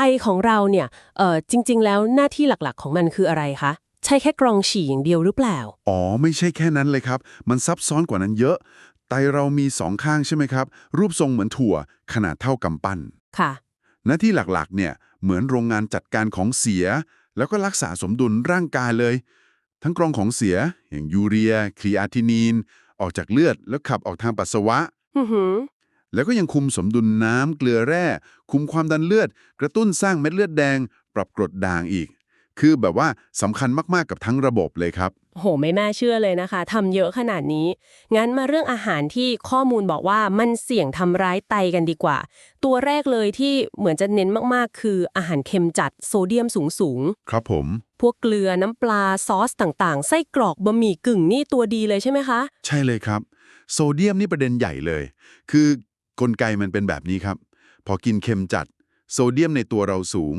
ไตของเราเนี่ยเอ่อจริง ๆ แล้วหน้าที่หลักๆ ของมันคืออะไรคะ ใช่แค่กรองฉี่อย่างเดียวหรือเปล่า อ๋อ ไม่ใช่แค่นั้นเลยครับ มันซับซ้อนกว่านั้นเยอะ ไตเรามีสองข้างใช่ไหมครับ รูปทรงเหมือนถั่ว ขนาดเท่ากำปั้น ค่ะ หน้าที่หลักๆ เนี่ย เหมือนโรงงานจัดการของเสีย แล้วก็รักษาสมดุลร่างกายเลย ทั้งกรองของเสีย อย่างยูเรีย ครีอาทินีน ออกจากเลือดแล้วขับออกทางปัสสาวะอือหือ แล้วก็ยังคุมสมดุลน้ำเกลือแร่ คุมความดันเลือด กระตุ้นสร้างเม็ดเลือดแดง ปรับกรดด่างอีก คือแบบว่าสำคัญมากๆกับทั้งระบบเลยครับ โห ไม่น่าเชื่อเลยนะคะทำเยอะขนาดนี้ งั้นมาเรื่องอาหารที่ข้อมูลบอกว่ามันเสี่ยงทำร้ายไตกันดีกว่า ตัวแรกเลยที่เหมือนจะเน้นมากๆ คืออาหารเค็มจัดโซเดียมสูงครับผมๆพวกเกลือน้ำปลาซอสต่างๆ ไส้กรอกบะหมี่กึ่งนี่ตัวดีเลยใช่ไหมคะ ใช่เลยครับ โซเดียมนี่ประเด็นใหญ่เลย คือ กลไกมันเป็นแบบนี้ครับ พอกินเค็มจัด โซเดียมในตัวเราสูง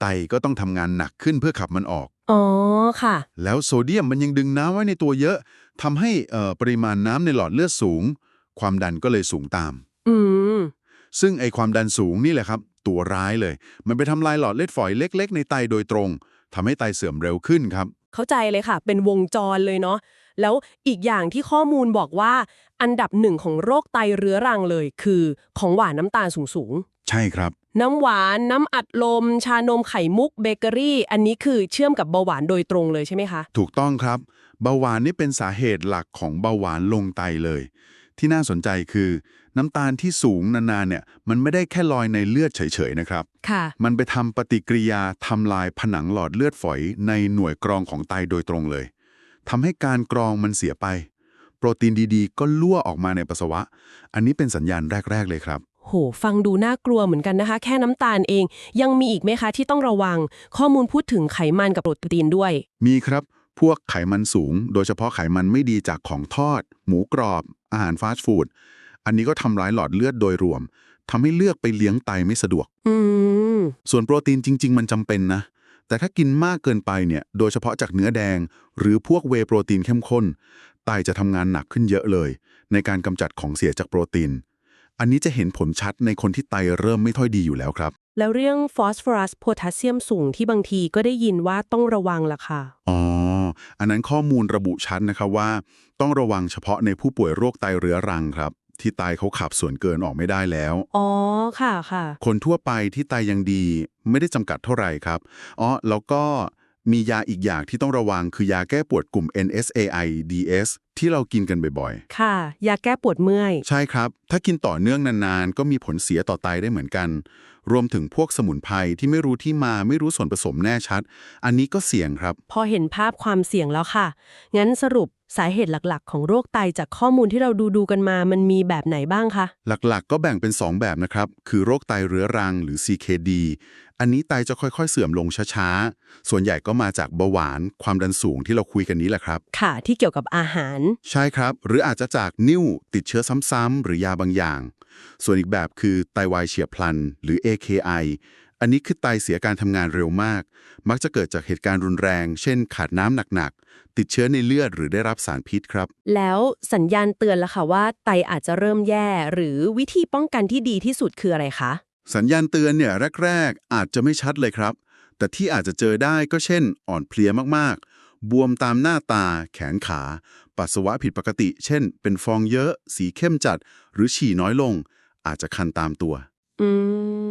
ไตก็ต้องทำงานหนักขึ้นเพื่อขับมันออก อ๋อค่ะ แล้วโซเดียมมันยังดึงน้ำไว้ในตัวเยอะทำให้เอ่อปริมาณน้ำในหลอดเลือดสูง ความดันก็เลยสูงตาม อืมซึ่งไอความดันสูงนี่แหละครับ ตัวร้ายเลย มันไปทำลายหลอดเลือดฝอยเล็ก ๆ ในไตโดยตรงทำให้ไตเสื่อมเร็วขึ้นครับ เข้าใจเลยค่ะ เป็นวงจรเลยเนาะ แล้วอีกอย่างที่ข้อมูลบอกว่า อันดับหนึ่งของโรคไตเรื้อรังเลย คือของหวานน้ำตาลสูงใช่ครับๆน้ำหวานน้ำอัดลม ชานมไข่มุกเบเกอรี่ อันนี้คือเชื่อมกับเบาหวานโดยตรงเลยใช่ไหมคะ ถูกต้องครับ เบาหวานนี่เป็นสาเหตุหลักของเบาหวานลงไตเลย ที่น่าสนใจคือน้ำตาลที่สูงนานๆเนี่ยมันไม่ได้แค่ลอยในเลือดเฉยๆนะครับ ค่ะ มันไปทำปฏิกิริยาทำลายผนังหลอดเลือดฝอยในหน่วยกรองของไตโดยตรงเลย ทำให้การกรองมันเสียไป โปรตีนดีๆ ก็ลั่วออกมาในปัสสาวะ อันนี้เป็นสัญญาณแรก ๆ เลยครับโห ฟังดูน่ากลัวเหมือนกันนะคะ แค่น้ำตาลเอง ยังมีอีกไหมคะที่ต้องระวัง ข้อมูลพูดถึงไขมันกับโปรตีนด้วย มีครับ พวกไขมันสูง โดยเฉพาะไขมันไม่ดีจากของทอด หมูกรอบ อาหารฟาสต์ฟู้ด อันนี้ก็ทำร้ายหลอดเลือดโดยรวมทำให้เลือกไปเลี้ยงไตไม่สะดวกอืมส่วนโปรตีนจริง ๆ มันจำเป็นนะ แต่ถ้ากินมากเกินไปเนี่ย โดยเฉพาะจากเนื้อแดง หรือพวกเวย์โปรตีนเข้มข้น ไตจะทำงานหนักขึ้นเยอะเลย ในการกำจัดของเสียจากโปรตีน อันนี้จะเห็นผลชัดในคนที่ไตเริ่มไม่ค่อยดีอยู่แล้วครับ แล้วเรื่องฟอสฟอรัสโพแทสเซียมสูงที่บางทีก็ได้ยินว่าต้องระวังล่ะค่ะ อ๋อ อันนั้นข้อมูลระบุชัดนะครับว่า ต้องระวังเฉพาะในผู้ป่วยโรคไตเรื้อรังครับ ที่ไตเขาขับส่วนเกินออกไม่ได้แล้ว อ๋อ ค่ะค่ะ คนทั่วไปที่ไตยังดีไม่ได้จำกัดเท่าไหร่ครับ อ๋อ แล้วก็มียาอีกอย่างที่ต้องระวังคือยาแก้ปวดกลุ่ม NSAIDs ที่เรากินกันบ่อยค่ะ ยาแก้ปวดเมื่อยๆใช่ครับ ถ้ากินต่อเนื่องนานๆ ก็มีผลเสียต่อไตได้เหมือนกัน รวมถึงพวกสมุนไพรที่ไม่รู้ที่มาไม่รู้ส่วนผสมแน่ชัด อันนี้ก็เสี่ยงครับ พอเห็นภาพความเสี่ยงแล้วค่ะ งั้นสรุปสาเหตุหลักๆ ของโรคไตจากข้อมูลที่เราดูดูๆกันมา มันมีแบบไหนบ้างคะ หลักๆ ก็แบ่งเป็น 2 แบบนะครับ คือโรคไตเรื้อรังหรือ CKD อันนี้ไตจะค่อยๆ เสื่อมลงช้าๆ ส่วนใหญ่ก็มาจากเบาหวาน ความดันสูงที่เราคุยกันนี้แหละครับ ค่ะ ที่เกี่ยวกับอาหารใช่ครับ หรืออาจจะจากนิ่วติดเชื้อซ้ำๆหรือยาบางอย่าง ส่วนอีกแบบคือไตวายเฉียบพลัน หรือ AKI อันนี้คือไตเสียการทำงานเร็วมาก มักจะเกิดจากเหตุการณ์รุนแรง เช่น ขาดน้ำหนักๆ ติดเชื้อในเลือดหรือได้รับสารพิษครับ แล้วสัญญาณเตือนแล้วค่ะว่าไตอาจจะเริ่มแย่ หรือวิธีป้องกันที่ดีที่สุดคืออะไรคะ สัญญาณเตือนเนี่ยแรก ๆ อาจจะไม่ชัดเลยครับ แต่ที่อาจจะเจอได้ก็เช่น อ่อนเพลียมากๆ บวมตามหน้าตา แขนขา ปัสสาวะผิดปกติ เช่น เป็นฟองเยอะ สีเข้มจัด หรือฉี่น้อยลง อาจจะคันตามตัวอื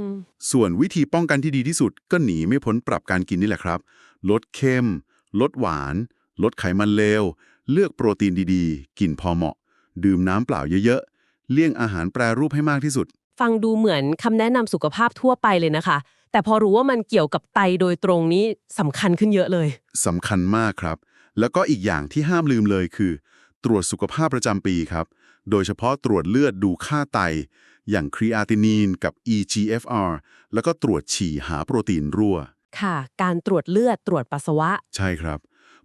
มส่วนวิธีป้องกันที่ดีที่สุด ก็หนีไม่พ้นปรับการกินนี่แหละครับ ลดเค็ม ลดหวาน ลดไขมันเลว เลือกโปรตีนดีๆ กินพอเหมาะ ดื่มน้ำเปล่าเยอะๆ เลี่ยงอาหารแปรรูปให้มากที่สุด ฟังดูเหมือนคำแนะนำสุขภาพทั่วไปเลยนะคะ แต่พอรู้ว่ามันเกี่ยวกับไตโดยตรงนี้สำคัญขึ้นเยอะเลยสำคัญมากครับ แล้วก็อีกอย่างที่ห้ามลืมเลยคือ ตรวจสุขภาพประจำปีครับ โดยเฉพาะตรวจเลือดดูค่าไต อย่างครีอาตินีนกับ EGFR แล้วก็ตรวจฉี่หาโปรตีนรั่ว ค่ะ การตรวจเลือดตรวจปัสสาวะ ใช่ครับ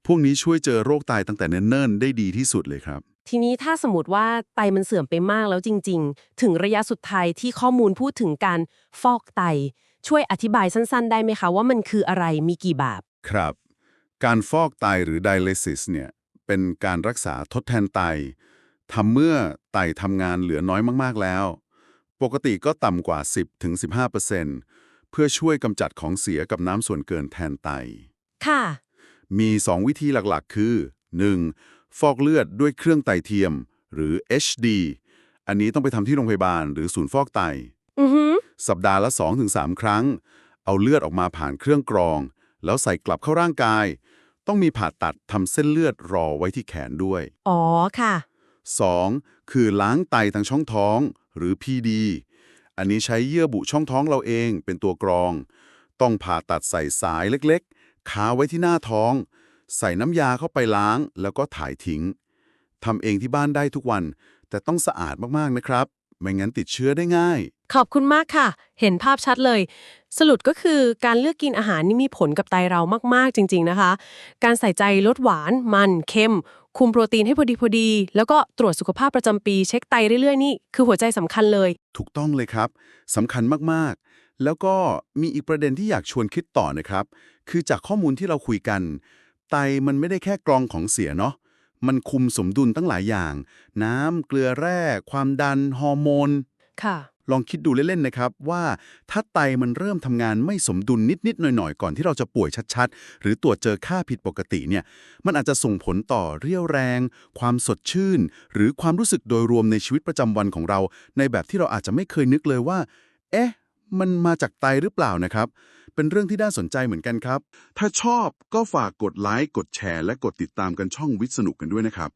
พวกนี้ช่วยเจอโรคไตตั้งแต่เนิ่นๆได้ดีที่สุดเลยครับ ทีนี้ถ้าสมมติว่าไตมันเสื่อมไปมากแล้วจริง ๆ ถึงระยะสุดท้ายที่ข้อมูลพูดถึงการฟอกไต ช่วยอธิบายสั้น ๆ ได้ไหมคะว่ามันคืออะไรมีกี่แบบครับ การฟอกไตหรือ dialysis เนี่ยเป็นการรักษาทดแทนไตทำเมื่อไตทำงานเหลือน้อยมากๆแล้ว ปกติก็ต่ำกว่า 10-15%เเพื่อช่วยกำจัดของเสียกับน้ำส่วนเกินแทนไต ค่ะ มี 2 วิธีหลักๆ คือ 1. ฟอกเลือดด้วยเครื่องไตเทียม หรือ HD อันนี้ต้องไปทำที่โรงพยาบาลหรือศูนย์ฟอกไต อือหือสัปดาห์ละ 2-3 ครั้ง เอาเลือดออกมาผ่านเครื่องกรอง แล้วใส่กลับเข้าร่างกาย ต้องมีผ่าตัดทำเส้นเลือดรอไว้ที่แขนด้วย อ๋อค่ะ 2. คือล้างไตทางช่องท้องหรือ PD อันนี้ใช้เยื่อบุช่องท้องเราเองเป็นตัวกรอง ต้องผ่าตัดใส่สายเล็กๆคาไว้ที่หน้าท้อง ใส่น้ำยาเข้าไปล้างแล้วก็ถ่ายทิ้งทำเองที่บ้านได้ทุกวัน แต่ต้องสะอาดมากๆนะครับ ไม่งั้นติดเชื้อได้ง่าย ขอบคุณมากค่ะ เห็นภาพชัดเลย สรุปก็คือการเลือกกินอาหารนี่มีผลกับไตเรามากๆจริง ๆนะคะ การใส่ใจลดหวาน มันเค็ม คุมโปรตีนให้พอดีพอดี แล้วก็ตรวจสุขภาพประจำปีเช็คไตเรื่อยๆนี่คือหัวใจสำคัญเลย ถูกต้องเลยครับสำคัญมากๆ แล้วก็มีอีกประเด็นที่อยากชวนคิดต่อนะครับ คือจากข้อมูลที่เราคุยกัน ไตมันไม่ได้แค่กรองของเสียเนาะ มันคุมสมดุลตั้งหลายอย่าง น้ำเกลือแร่ ความดัน ฮอร์โมน ค่ะ ลองคิดดูเล่นๆนะครับว่าถ้าไตมันเริ่มทำงานไม่สมดุลนิดๆหน่อยๆ ก่อนที่เราจะป่วยชัดๆ หรือตรวจเจอค่าผิดปกติเนี่ย มันอาจจะส่งผลต่อเรี่ยวแรง ความสดชื่น หรือความรู้สึกโดยรวมในชีวิตประจำวันของเรา ในแบบที่เราอาจจะไม่เคยนึกเลยว่า เอ๊ะ มันมาจากไตหรือเปล่านะครับ เป็นเรื่องที่น่าสนใจเหมือนกันครับ ถ้าชอบก็ฝากกดไลค์ กดแชร์ และกดติดตามกันช่องวิทย์สนุกกันด้วยนะครับ